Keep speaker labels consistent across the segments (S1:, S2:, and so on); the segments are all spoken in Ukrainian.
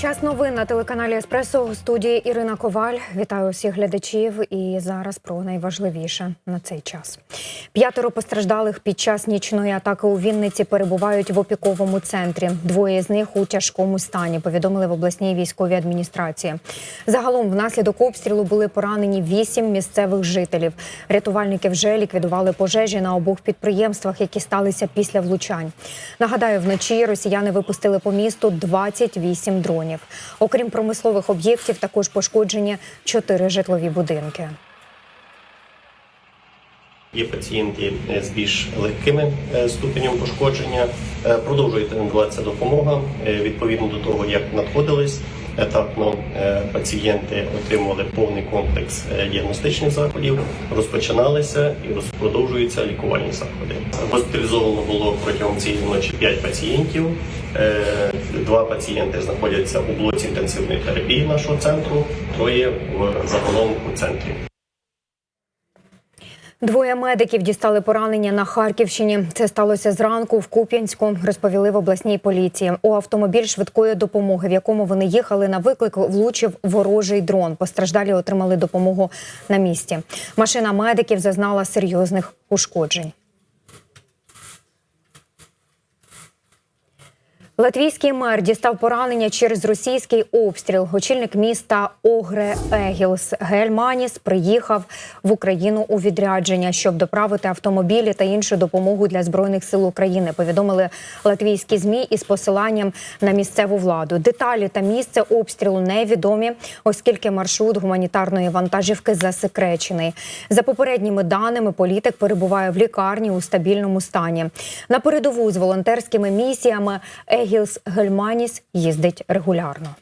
S1: Час новин на телеканалі Еспресо у студії Ірина Коваль. Вітаю всіх глядачів. І зараз про найважливіше на цей час. П'ятеро постраждалих під час нічної атаки у Вінниці перебувають в опіковому центрі. Двоє з них у тяжкому стані. Повідомили в обласній військовій адміністрації. Загалом, внаслідок обстрілу були поранені вісім місцевих жителів. Рятувальники вже ліквідували пожежі на обох підприємствах, які сталися після влучань. Нагадаю, вночі росіяни випустили по місту 28 дронів. Окрім промислових об'єктів, також пошкоджені чотири житлові будинки.
S2: Є пацієнти е, з більш легкими е, ступенем пошкодження. Е, Продовжує надаватися допомога відповідно до того, як надходились. Етапно е, пацієнти отримували повний комплекс е, діагностичних заходів, розпочиналися і продовжуються лікувальні заходи. Госпіталізовано було протягом цієї ночі 5 пацієнтів. Е, Два пацієнти знаходяться у блоці інтенсивної терапії нашого центру, троє в загалом у центрі.
S1: Двоє медиків дістали поранення на Харківщині. Це сталося зранку в Куп'янську, розповіли в обласній поліції. У автомобіль швидкої допомоги, в якому вони їхали на виклик, влучив ворожий дрон. Постраждалі отримали допомогу на місці. Машина медиків зазнала серйозних ушкоджень. Латвійський мер дістав поранення через російський обстріл. Очільник міста Огре Егілс Гельманіс приїхав в Україну у відрядження, щоб доправити автомобілі та іншу допомогу для збройних сил України. Повідомили латвійські змі із посиланням на місцеву владу. Деталі та місце обстрілу невідомі, оскільки маршрут гуманітарної вантажівки засекречений. За попередніми даними, політик перебуває в лікарні у стабільному стані. На передову з волонтерськими місіями Егілс Гельманіс їздить регулярно.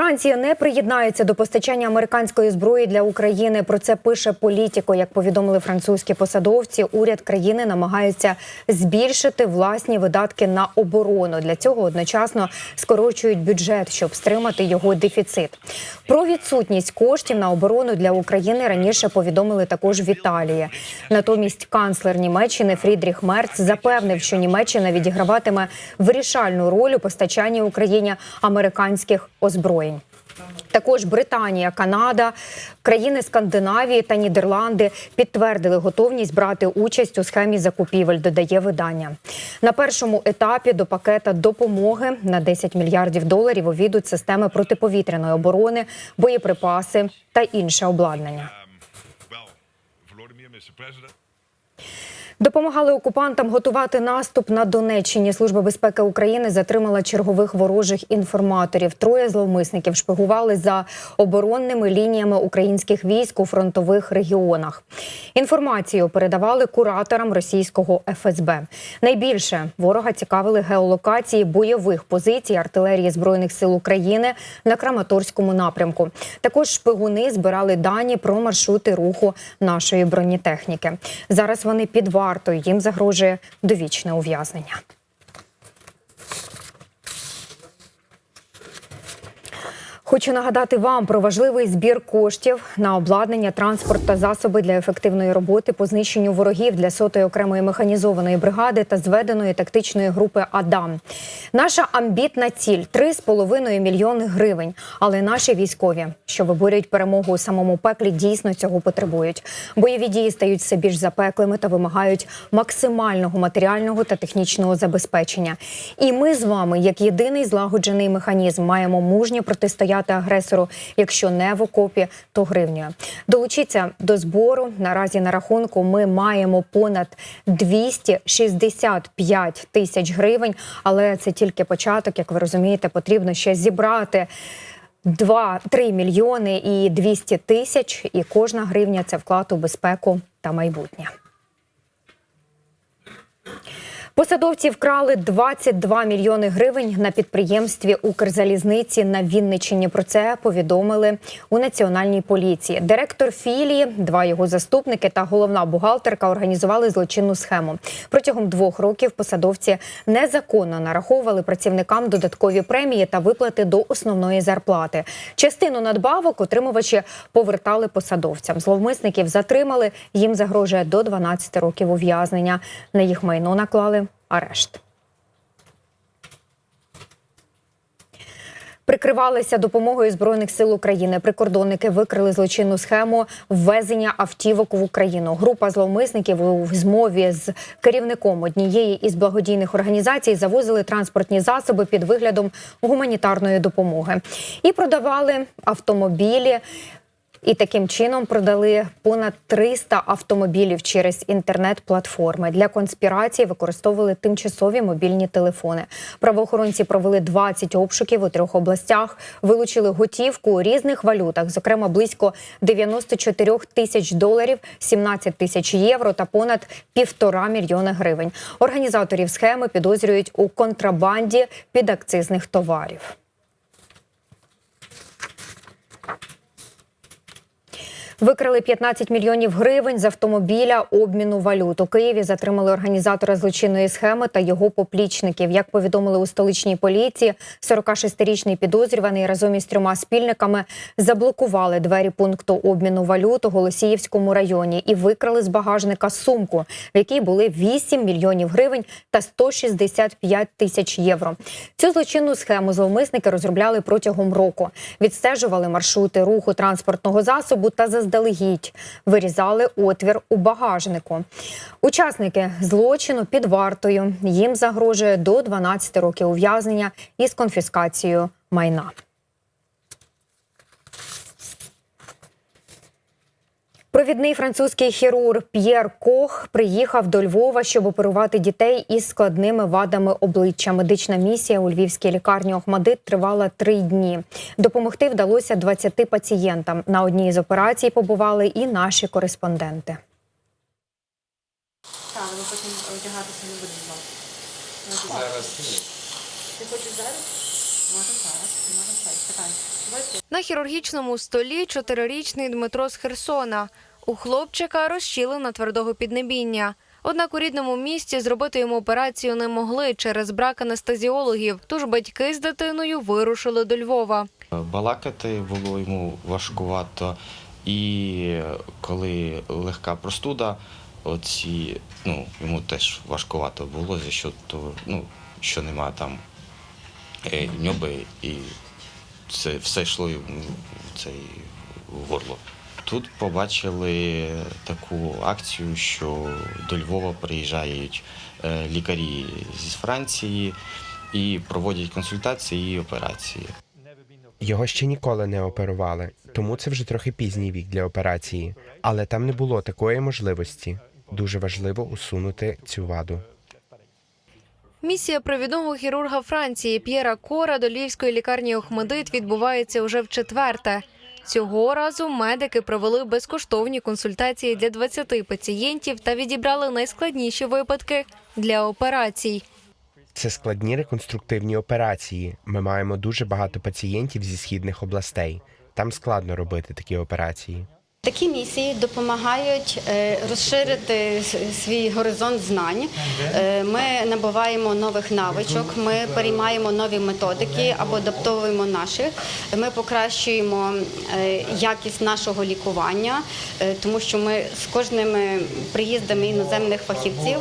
S1: Франція не приєднається до постачання американської зброї для України. Про це пише політико. Як повідомили французькі посадовці, уряд країни намагається збільшити власні видатки на оборону. Для цього одночасно скорочують бюджет, щоб стримати його дефіцит. Про відсутність коштів на оборону для України раніше повідомили також в Італії. Натомість канцлер Німеччини Фрідріх Мерц запевнив, що Німеччина відіграватиме вирішальну роль у постачанні Україні американських озброєнь. Також Британія, Канада, країни Скандинавії та Нідерланди підтвердили готовність брати участь у схемі закупівель. Додає видання на першому етапі до пакета допомоги на 10 мільярдів доларів увійдуть системи протиповітряної оборони, боєприпаси та інше обладнання. Допомагали окупантам готувати наступ на Донеччині. Служба безпеки України затримала чергових ворожих інформаторів. Троє зловмисників шпигували за оборонними лініями українських військ у фронтових регіонах. Інформацію передавали кураторам російського ФСБ. Найбільше ворога цікавили геолокації бойових позицій артилерії збройних сил України на Краматорському напрямку. Також шпигуни збирали дані про маршрути руху нашої бронетехніки. Зараз вони під вартою. Їм загрожує довічне ув'язнення. Хочу нагадати вам про важливий збір коштів на обладнання, транспорт та засоби для ефективної роботи по знищенню ворогів для сотої окремої механізованої бригади та зведеної тактичної групи Адам. Наша амбітна ціль 3,5 мільйони гривень. Але наші військові, що виборюють перемогу у самому пеклі, дійсно цього потребують. Бойові дії стають все більш запеклими та вимагають максимального матеріального та технічного забезпечення. І ми з вами, як єдиний злагоджений механізм, маємо мужньо протистояти агресору. Якщо не в окопі, то гривнею. Долучіться до збору. Наразі на рахунку ми маємо понад 265 тисяч гривень, але це тільки початок. Як ви розумієте, потрібно ще зібрати. 2-3 мільйони і 200 тисяч, і кожна гривня це вклад у безпеку та майбутнє. Посадовці вкрали 22 мільйони гривень на підприємстві Укрзалізниці на Вінниччині. Про це повідомили у національній поліції. Директор філії, два його заступники та головна бухгалтерка організували злочинну схему. Протягом двох років посадовці незаконно нараховували працівникам додаткові премії та виплати до основної зарплати. Частину надбавок отримувачі повертали посадовцям. Зловмисників затримали. Їм загрожує до 12 років ув'язнення. На їх майно наклали арешт. Прикривалися допомогою збройних сил України. Прикордонники викрили злочинну схему ввезення автівок в Україну. Група зловмисників у змові з керівником однієї із благодійних організацій завозили транспортні засоби під виглядом гуманітарної допомоги і продавали автомобілі і таким чином продали понад 300 автомобілів через інтернет-платформи. Для конспірації використовували тимчасові мобільні телефони. Правоохоронці провели 20 обшуків у трьох областях, вилучили готівку у різних валютах, зокрема близько 94 тисяч доларів, 17 тисяч євро та понад півтора мільйони гривень. Організаторів схеми підозрюють у контрабанді підакцизних товарів. Викрали 15 мільйонів гривень з автомобіля обміну валют. У Києві затримали організатора злочинної схеми та його поплічників. Як повідомили у столичній поліції, 46-річний підозрюваний разом із трьома спільниками заблокували двері пункту обміну валют у Голосіївському районі і викрали з багажника сумку, в якій були 8 мільйонів гривень та 165 тисяч євро. Цю злочинну схему зловмисники розробляли протягом року. Відстежували маршрути руху транспортного засобу та заздалегідь вирізали отвір у багажнику. Учасники злочину під вартою. Їм загрожує до 12 років ув'язнення із конфіскацією майна. Провідний французький хірург П'єр Кох приїхав до Львова, щоб оперувати дітей із складними вадами обличчя. Медична місія у львівській лікарні Охмадит тривала три дні. Допомогти вдалося 20 пацієнтам. На одній з операцій побували і наші кореспонденти.
S3: Так, ми потім одягатися не будемо. Зараз ні. Ти хочеш зараз? Може зараз, може зараз.
S4: На хірургічному столі чотирирічний Дмитро з Херсона. У хлопчика розщілена твердого піднебіння. Однак у рідному місті зробити йому операцію не могли через брак анестезіологів, тож батьки з дитиною вирушили до Львова.
S5: Балакати було йому важкувато, і коли легка простуда, оці, ну, йому теж важкувато було, за що, то, ну, що нема там е, ньоби, і це все йшло йому в цей горло. Тут побачили таку акцію, що до Львова приїжджають е, лікарі з Франції і проводять консультації і операції.
S6: Його ще ніколи не оперували, тому це вже трохи пізній вік для операції. Але там не було такої можливості. Дуже важливо усунути цю ваду.
S4: Місія провідного хірурга Франції П'єра Кора до львівської лікарні Охмедит відбувається уже вчетверте. Цього разу медики провели безкоштовні консультації для 20 пацієнтів та відібрали найскладніші випадки для операцій.
S6: Це складні реконструктивні операції. Ми маємо дуже багато пацієнтів зі східних областей. Там складно робити такі операції.
S3: Такі місії допомагають е, розширити свій горизонт знань. Е, Ми набуваємо нових навичок, ми переймаємо нові методики або адаптовуємо наші. Ми покращуємо е, якість нашого лікування, тому що ми з кожними приїздами іноземних фахівців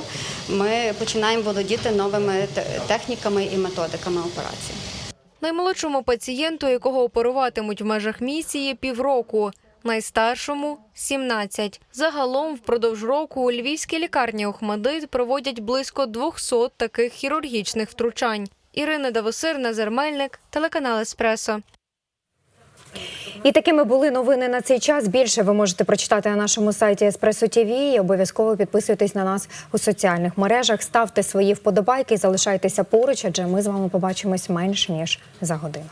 S3: ми починаємо володіти новими техніками і методиками операції.
S4: Наймолодшому пацієнту, якого оперуватимуть в межах місії, півроку. Найстаршому 17. Загалом впродовж року у львівській лікарні Охмадит проводять близько 200 таких хірургічних втручань. Ірина Давосир, Назар Мельник, телеканал Еспресо.
S1: І такими були новини на цей час. Більше ви можете прочитати на нашому сайті Еспресо ТВ. І обов'язково підписуйтесь на нас у соціальних мережах. Ставте свої вподобайки, залишайтеся поруч, адже ми з вами побачимось менше ніж за годину.